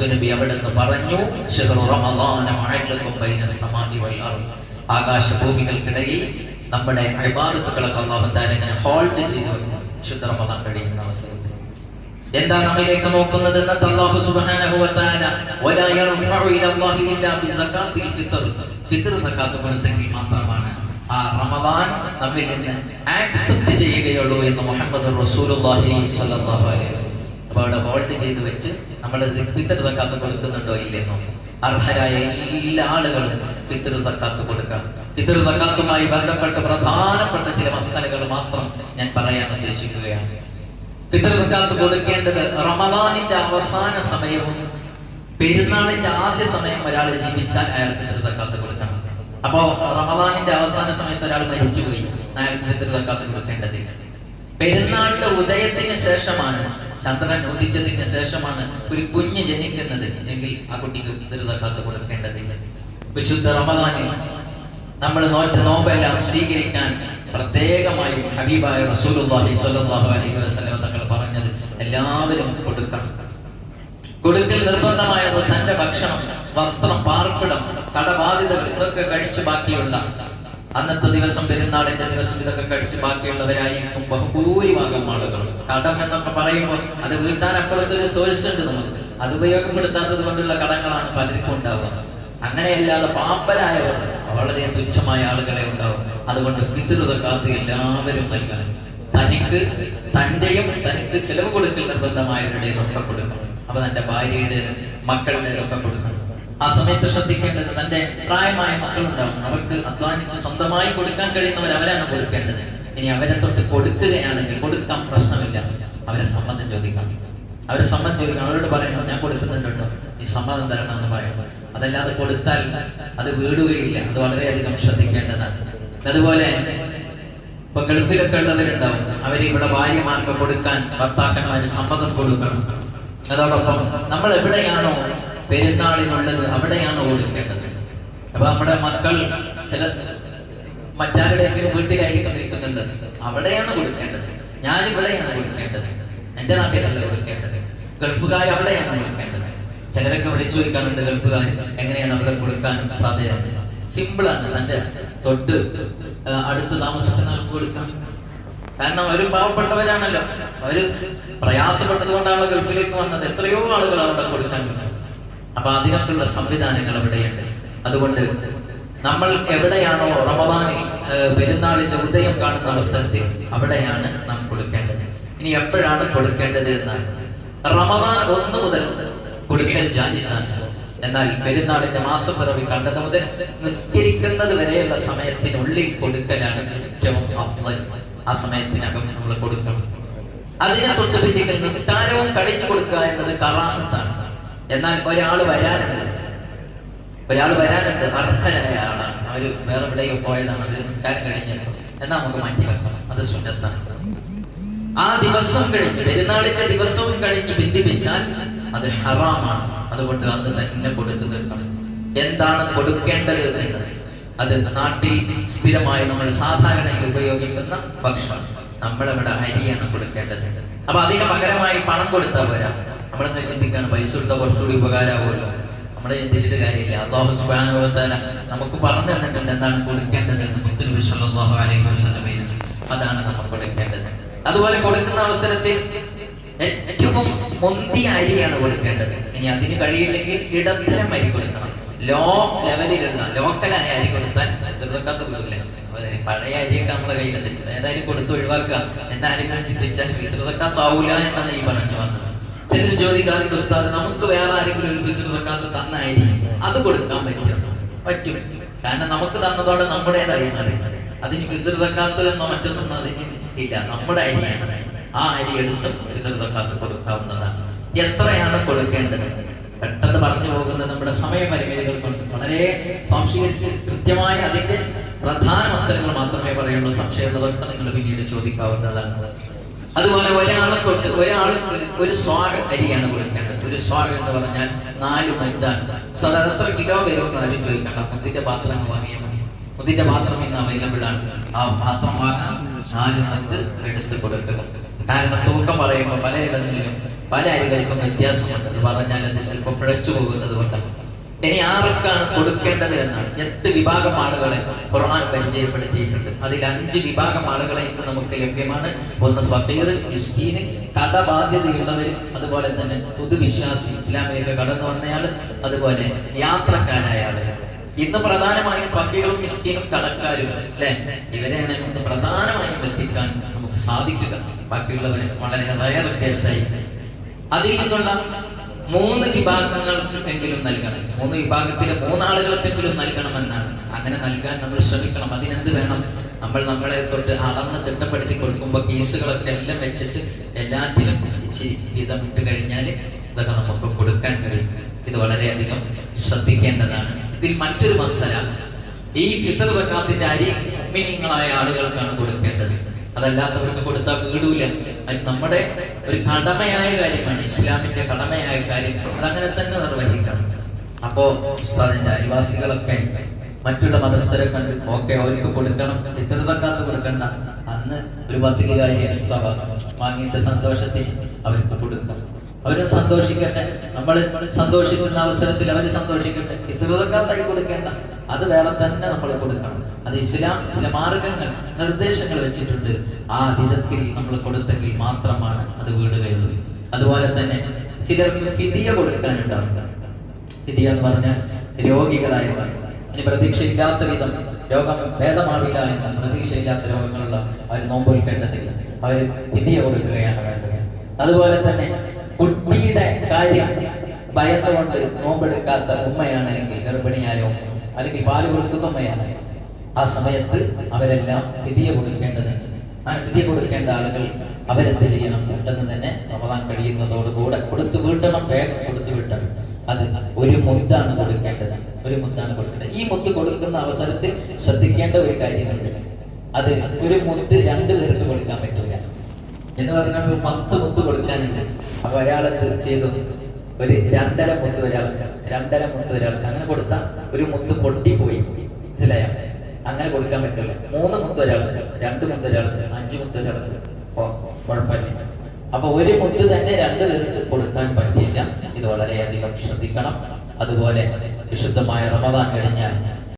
മുത്തുനബി അവിടെ പറഞ്ഞു "ശഹ്റു റമളാന മഅലക്കും ബൈന സമാഇ വൽ ആകാശഭൂമികൾക്കിടയിൽ നമ്മുടെ അഴിബാദത്തുകളൊക്കെ ഹോൾഡ് ചെയ്ത് ശുദ്ധ കഴിയുന്ന അവസരത്തിൽ. എന്താ നമ്മിലേക്ക് നോക്കുന്നത്? സുബ്ഹാനഹു വലാ യർഫഉ ഫിത്ർ. ഫിത്ർ സകാത്ത് കൊടുത്തെങ്കിൽ മാത്രമാണ് ആ റമദാൻ നമ്മിൽ നിന്ന് ആക്സെപ്റ്റ് ചെയ്യുകയുള്ളൂ എന്ന് മുഹമ്മദ് റസൂലുള്ളാഹി അലൈഹി വസല്ലം അപ്പോൾ അവിടെ ഹോൾഡ് ചെയ്ത് വെച്ച് നമ്മൾ ഫിത്ർ സക്കാത്ത് കൊടുക്കുന്നുണ്ടോ ഇല്ലെന്നോ? അർഹരായ എല്ലാ ആളുകളും പിത്തൃ സക്കാത്ത് കൊടുക്കണം. പിതൃ സക്കാത്തുമായി ബന്ധപ്പെട്ട പ്രധാനപ്പെട്ട ചില മസാലകൾ മാത്രം ഞാൻ പറയാൻ ഉദ്ദേശിക്കുകയാണ്. പിതൃ സക്കാത്ത് കൊടുക്കേണ്ടത് റമദാനിന്റെ അവസാന സമയവും പെരുന്നാളിന്റെ ആദ്യ സമയം ഒരാൾ ജീവിച്ചാൽ അയാൾ പിതൃ സക്കാത്ത് കൊടുക്കണം. അപ്പോ റമദാനിന്റെ അവസാന സമയത്ത് ഒരാൾ മരിച്ചുപോയി അയാൾ പിതൃ സക്കാത്ത് കൊടുക്കേണ്ടതില്ല. പെരുന്നാളിന്റെ ഉദയത്തിന് ശേഷമാണ് ചന്ദ്രൻ ഉദിച്ചതിന് ശേഷമാണ് ഒരു കുഞ്ഞ് ജനിക്കുന്നത്. എങ്കിൽ ആ കുട്ടിക്ക് ഫിത്ർ സക്കാത്ത് കൊടുക്കേണ്ടതില്ല. വിശുദ്ധ റമദാനിൽ നമ്മൾ നോറ്റ നോമ്പെല്ലാം സ്വീകരിക്കാൻ പ്രത്യേകമായി ഹബീബായ റസൂലുള്ളാഹി സ്വല്ലല്ലാഹു അലൈഹി വസല്ലം തങ്ങൾ പറഞ്ഞത് എല്ലാവരും കൊടുക്കണം. കൊടുക്കൽ നിർബന്ധമായത് തന്റെ ഭക്ഷണം വസ്ത്രം പാർപ്പിടം കടബാധിതകൾ ഇതൊക്കെ കഴിച്ചു ബാക്കിയുള്ള അന്നത്തെ ദിവസം പെരുന്നാളിന്റെ ദിവസം ഇതൊക്കെ കഴിച്ച് ബാക്കിയുള്ളവരായിരിക്കും ബഹുഭൂരിഭാഗം ആളുകൾ. കടം എന്നൊക്കെ പറയുമ്പോൾ അത് വീട്ടാൻ അപ്പുറത്തെ ഒരു സോഴ്സ് ഉണ്ട് നമുക്ക്. അത് ഉപയോഗപ്പെടുത്താത്തത് കൊണ്ടുള്ള കടങ്ങളാണ് പലർക്കും ഉണ്ടാവുക. അങ്ങനെയല്ലാതെ പാപ്പരായവർ വളരെ തുച്ഛമായ ആളുകളെ ഉണ്ടാവും. അതുകൊണ്ട് പിതൃത കാത്ത് എല്ലാവരും നൽകണം. തനിക്ക് തന്റെയും തനിക്ക് ചെലവ് കൊടുക്കൽ നിർബന്ധമായവരുടേതൊക്കെ കൊടുക്കണം. അപ്പൊ തന്റെ ഭാര്യയുടെ മക്കളുടെ ഒക്കെ കൊടുക്കണം. ആ സമയത്ത് ശ്രദ്ധിക്കേണ്ടത് തന്റെ പ്രായമായ മക്കളുണ്ടാവും. അവർക്ക് അധ്വാനിച്ച് സ്വന്തമായി കൊടുക്കാൻ കഴിയുന്നവർ അവരാണ് കൊടുക്കേണ്ടത്. ഇനി അവരെ തൊട്ട് കൊടുക്കുകയാണെങ്കിൽ കൊടുക്കാൻ പ്രശ്നമില്ല. അവരെ സമ്മതം ചോദിക്കാം അവരെ സമ്മതം ചോദിക്കണം. അവരോട് പറയണം ഞാൻ കൊടുക്കുന്നുണ്ട് ഈ സമ്മതം തരണം എന്ന് പറയണം അതല്ലാതെ കൊടുത്താൽ അത് വീടുകയില്ല. അത് വളരെയധികം ശ്രദ്ധിക്കേണ്ടതാണ്. അതുപോലെ ഇപ്പൊ ഗൾഫിലൊക്കെ ഉള്ളവരുണ്ടാവും. അവർ ഇവിടെ ഭാര്യമാർക്ക് കൊടുക്കാൻ ഭർത്താക്കന്മാര് സമ്മതം കൊടുക്കണം. അതോടൊപ്പം നമ്മൾ എവിടെയാണോ പെരുന്നാളിനുള്ളത് അവിടെയാണ് ഓടിക്കേണ്ടത്. അപ്പൊ നമ്മുടെ മക്കൾ ചില മറ്റാരുടെയെങ്കിലും വീട്ടിലായിരിക്കും നിൽക്കുന്നുണ്ട് അവിടെയാണ് കൊടുക്കേണ്ടത് ഞാൻ ഇവിടെയാണ് കൊടുക്കേണ്ടത് എന്റെ നാട്ടിലല്ല കൊടുക്കേണ്ടത് ഗൾഫുകാർ അവിടെയാണ് കൊടുക്കേണ്ടത് ചിലരൊക്കെ വിളിച്ചു ചോദിക്കാറുണ്ട് ഗൾഫുകാർ എങ്ങനെയാണ് അവിടെ കൊടുക്കാൻ സാധ്യത? സിമ്പിളാണ് തന്റെ തൊട്ട് അടുത്ത് താമസിക്കുന്നവർക്ക് കൊടുക്കാൻ കാരണം അവർ പാവപ്പെട്ടവരാണല്ലോ. അവർ പ്രയാസപ്പെട്ടത് കൊണ്ടാണ് ഗൾഫിലേക്ക് വന്നത്. എത്രയോ ആളുകൾ അവിടെ കൊടുക്കാൻ അപ്പൊ അതിനൊക്കെയുള്ള സംവിധാനങ്ങൾ അവിടെയുണ്ട്. അതുകൊണ്ട് നമ്മൾ എവിടെയാണോ റമദാനിൽ പെരുന്നാളിന്റെ ഉദയം കാണുന്ന അവസരത്തിൽ അവിടെയാണ് നാം കൊടുക്കേണ്ടത്. ഇനി എപ്പോഴാണ് കൊടുക്കേണ്ടത് എന്നാൽ റമദാൻ ഒന്ന് മുതൽ കൊടുക്കാൻ ജാലിസാണ് എന്നാൽ പെരുന്നാളിന്റെ മാസപ്പിറവി കണ്ടത് മുതൽ നിസ്കരിക്കുന്നത് വരെയുള്ള സമയത്തിനുള്ളിൽ കൊടുക്കലാണ് ഏറ്റവും ആ സമയത്തിനകം നമ്മൾ കൊടുക്കണം. അതിനെ തൊട്ട് പിന്നിൽ നിസ്കാരവും കഴിഞ്ഞു കൊടുക്കുക എന്നത് കറാഹത്താണ്. എന്നാൽ ഒരാൾ വരാനുണ്ട്. ഒരാൾ വരാനുണ്ട് അർഹരായ ആളാണ്. അവർ വേറെ എവിടെയോ പോയതാണ്. അവർ നിസ്കാരം കഴിഞ്ഞിട്ട് എന്നാ നമുക്ക് മാറ്റി വെക്കാം. അത് സുന്നത്താണ്. ആ ദിവസം കഴിഞ്ഞ് പെരുന്നാളിന്റെ ദിവസവും കഴിഞ്ഞ് ബന്ധിപ്പിച്ചാൽ അത് ഹറാമാണ്. അതുകൊണ്ട് അത് തന്നെ കൊടുത്തു തീർക്കണം. എന്താണ് കൊടുക്കേണ്ടത് എന്ന്? അത് നാട്ടിൽ സ്ഥിരമായി നമ്മൾ സാധാരണയിൽ ഉപയോഗിക്കുന്ന ഭക്ഷണം. നമ്മളവിടെ അരിയാണ് കൊടുക്കേണ്ടത്. അപ്പൊ അതിന് പകരമായി പണം കൊടുത്താൽ പോരാ. നമ്മളെന്ന് ചിന്തിക്കാണ്? പൈസ കൊടുത്താൽ കുറച്ചുകൂടി ഉപകാരമാവുമല്ലോ നമ്മളെ ചിന്തിച്ചിട്ട് കാര്യമില്ല. അള്ളാഹു തആല നമുക്ക് പറഞ്ഞു തന്നിട്ടുണ്ട് എന്താണ് കൊടുക്കേണ്ടത് എന്ന് സ്വല്ലല്ലാഹു അലൈഹി വസല്ലമയിൽ അതാണ് നമ്മൾ കൊടുക്കേണ്ടത്. അതുപോലെ കൊടുക്കുന്ന അവസരത്തിൽ ഏറ്റവും മുന്തിയ അരിയാണ് കൊടുക്കേണ്ടത്. ഇനി അതിന് കഴിയില്ലെങ്കിൽ ഇടത്തരം അരി കൊടുക്കണം. ലോ ലെവലിലുള്ള ലോക്കലായ അരി കൊടുത്താൽ ദുർഗക്കാത്ത പഴയ അരിയൊക്കെ നമ്മുടെ കയ്യിലുണ്ട്. ഏതായാലും കൊടുത്ത് ഒഴിവാക്കുക. എന്നാരെങ്കിലും ചിന്തിച്ചാൽ പിതൃസക്കാത്താവൂല എന്നാണ് ഈ പറഞ്ഞു വന്നത്. ചിലർ ചോദിക്കാറുണ്ട് ഉസ്താദ് നമുക്ക് വേറെ ആരെങ്കിലും ഒരു പിതൃസക്കാത്ത് തന്നായിരിക്കും. അത് കൊടുക്കാൻ പറ്റുമോ പറ്റും. കാരണം നമുക്ക് തന്നതോടെ നമ്മുടേതായി മാറി. അതിന് പിതൃസക്കാത്ത് എന്നോ മറ്റൊന്നും അതിന് ഇല്ല. നമ്മുടെ അരിയാണ്. ആ അരി എടുത്ത് പിതൃസക്കാത്ത് കൊടുക്കാവുന്നതാണ്. എത്രയാണ് കൊടുക്കേണ്ടത്? പെട്ടെന്ന് പറഞ്ഞു പോകുന്നത് നമ്മുടെ സമയപരിമിതികൾ കൊണ്ട് വളരെ സംശീകരിച്ച് കൃത്യമായ അതിന്റെ പ്രധാന അവസരങ്ങൾ മാത്രമേ പറയുള്ളൂ. സംശയമുള്ളതൊക്കെ നിങ്ങൾ പിന്നീട് ചോദിക്കാവുന്നതാണ്. അതുപോലെ ഒരാളെ തൊട്ട് ഒരാൾക്ക് ഒരു സ്വാഗ അരിയാണ് കൊടുക്കേണ്ടത്. ഒരു സ്വാഗ എന്ന് പറഞ്ഞാൽ നാല് മൈതാണ് സാധാരണ എത്ര കിലോ വരുമെന്ന് ആരും ചോദിക്കണ്ട മുത്തിന്റെ പാത്രങ്ങൾ വാങ്ങിയാൽ മതി. മുത്തിന്റെ പാത്രം ഇന്ന് അവൈലബിൾ ആണ്. ആ പാത്രം വാങ്ങാൻ നാല് മത്ത് എടുത്ത് കൊടുക്കുക കാരണം തൂക്കം പറയുമ്പോൾ പലയിടങ്ങളിലും പല അരികൾക്കും വ്യത്യാസമുണ്ട്. പറഞ്ഞാൽ അത് ചിലപ്പോൾ പിഴച്ചു പോകുന്നത് കൊണ്ടാണ്. ഇനി ആർക്കാണ് കൊടുക്കേണ്ടത് എന്നാണ്. എട്ട് വിഭാഗം ആളുകളെ ഖുർആൻ പരിചയപ്പെടുത്തിയിട്ടുണ്ട്. അതിൽ അഞ്ച് വിഭാഗം ആളുകളെ ഇന്ന് നമുക്ക് ലഭ്യമാണ്. ഒന്ന് ഫക്കീർ മിസ്കീന് കടബാധ്യതയുള്ളവർ അതുപോലെ തന്നെ പുതുവിശ്വാസി ഇസ്ലാമിലേക്ക് കടന്നു വന്നയാൾ അതുപോലെ യാത്രക്കാരായ ആളുകൾ. ഇന്ന് പ്രധാനമായും ഫക്കീറും മിസ്കീനും കടക്കാരും അല്ലെ? ഇവരെയാണ് ഇന്ന് പ്രധാനമായും എത്തിക്കാൻ നമുക്ക് സാധിക്കുക. ബാക്കിയുള്ളവർ വളരെ റയർ കേസായി അതിൽ നിന്നുള്ള മൂന്ന് വിഭാഗങ്ങൾക്ക് എങ്കിലും നൽകണം. മൂന്ന് വിഭാഗത്തിലെ മൂന്നാളുകൾക്കെങ്കിലും നൽകണമെന്നാണ്. അങ്ങനെ നൽകാൻ നമ്മൾ ശ്രമിക്കണം. അതിനെന്ത് വേണം? നമ്മൾ നമ്മളെ തൊട്ട് അളന്ന് തിട്ടപ്പെടുത്തി കൊടുക്കുമ്പോൾ കേസുകളൊക്കെ എല്ലാം വെച്ചിട്ട് എല്ലാത്തിലും ഇച്ചിരി ഇട്ട് കഴിഞ്ഞാൽ ഇതൊക്കെ നമുക്ക് കൊടുക്കാൻ കഴിയും. ഇത് വളരെയധികം ശ്രദ്ധിക്കേണ്ടതാണ്. ഇതിൽ മറ്റൊരു മസല ഈ ഫിത്തർ സക്കാത്തിന്റെ അരി മിനിങ്ങളായ ആളുകൾക്കാണ് കൊടുക്കേണ്ടത്. അതല്ലാത്തവർക്ക് കൊടുത്താൽ വീടൂല. അത് നമ്മുടെ ഒരു കടമയായ കാര്യമാണ് ഇസ്ലാമിന്റെ കടമയായ കാര്യം. അതങ്ങനെ തന്നെ നിർവഹിക്കണം. അപ്പോ ഉസ്താദിന്റെ അയൽവാസികളൊക്കെ മറ്റുള്ള മതസ്ഥരെ കണ്ട് ഓക്കെ അവർക്ക് കൊടുക്കണം. ഇത്ര തക്കാത്ത കൊടുക്കണ്ട. അന്ന് ഒരു പത്ത് കിലോ അരി എക്സ്ട്രാ വാങ്ങിയിട്ട് സന്തോഷത്തിൽ അവർക്ക് കൊടുക്കണം. അവരും സന്തോഷിക്കട്ടെ. നമ്മൾ സന്തോഷിക്കുന്ന അവസരത്തിൽ അവർ സന്തോഷിക്കട്ടെ. ഇത്ര തക്കാത്ത കൊടുക്കേണ്ട. അത് വേറെ തന്നെ നമ്മൾ കൊടുക്കണം അത് ഇസ്ലാം ചില മാർഗങ്ങൾ നിർദ്ദേശങ്ങൾ വെച്ചിട്ടുണ്ട്. ആ വിധത്തിൽ നമ്മൾ കൊടുത്തെങ്കിൽ മാത്രമാണ് അത് വീടുകയുള്ളത് അതുപോലെ തന്നെ ചിലർക്ക് സ്ഥിതിയ കൊടുക്കാനുണ്ടാവും. സ്ഥിതി എന്ന് പറഞ്ഞാൽ രോഗികളായവർ ഇനി പ്രതീക്ഷയില്ലാത്ത വിധം രോഗം ഭേദമാവില്ല എന്ന പ്രതീക്ഷയില്ലാത്ത രോഗങ്ങളുള്ള അവർ നോമ്പൊരുക്കേണ്ടതില്ല. അവർ ഫിദിയ കൊടുക്കുകയാണ് വേണ്ടത്. അതുപോലെ തന്നെ കുട്ടിയുടെ കാര്യം ഭയന്നുകൊണ്ട് നോമ്പെടുക്കാത്ത ഉമ്മയാണ് എങ്കിൽ ഗർഭിണിയായ ഉമ്മ. അല്ലെങ്കിൽ പാൽ കൊടുക്കുന്നമ്മയാണ് ആ സമയത്ത് അവരെല്ലാം ഫിതിയ കൊടുക്കേണ്ടതുണ്ട് ആ ഫിതിയ കൊടുക്കേണ്ട ആളുകൾ അവരെന്ത് ചെയ്യണം? പെട്ടെന്ന് തന്നെ റമദാൻ കഴിയുന്നതോടുകൂടെ കൊടുത്തു വീട്ടണം വേഗം കൊടുത്തു വീട്ടണം. അത് ഒരു മുത്താണ് കൊടുക്കേണ്ടത്. ഒരു മുത്താണ് കൊടുക്കേണ്ടത്. ഈ മുത്ത് കൊടുക്കുന്ന അവസരത്തിൽ ശ്രദ്ധിക്കേണ്ട ഒരു കാര്യമുണ്ട്. അത് ഒരു മുത്ത് രണ്ടു പേർക്ക് കൊടുക്കാൻ പറ്റില്ല എന്ന് പറഞ്ഞാൽ പത്ത് മുത്ത് കൊടുക്കാനുണ്ട്. അപ്പൊ ഒരാളെന്ത് ചെയ്തു? ഒരു രണ്ടര മുത്ത് ഒരാൾക്ക് രണ്ടര മുത്ത് ഒരാൾക്ക് അങ്ങനെ കൊടുത്താൽ ഒരു മുത്ത് പൊട്ടിപ്പോയി മനസ്സിലായ? അങ്ങനെ കൊടുക്കാൻ പറ്റില്ല. മൂന്ന് മുത്ത് ഒരാൾക്ക് രണ്ട് മുത്ത് ഒരാൾക്ക് അഞ്ച് മുത്ത് ഒരാൾക്ക്. കുഴപ്പമില്ല. അപ്പൊ ഒരു മുത്ത് തന്നെ രണ്ട് പേർക്ക് കൊടുക്കാൻ പറ്റില്ല. ഇത് വളരെയധികം ശ്രദ്ധിക്കണം. അതുപോലെ വിശുദ്ധമായ റമദാൻ കഴിഞ്ഞാൽ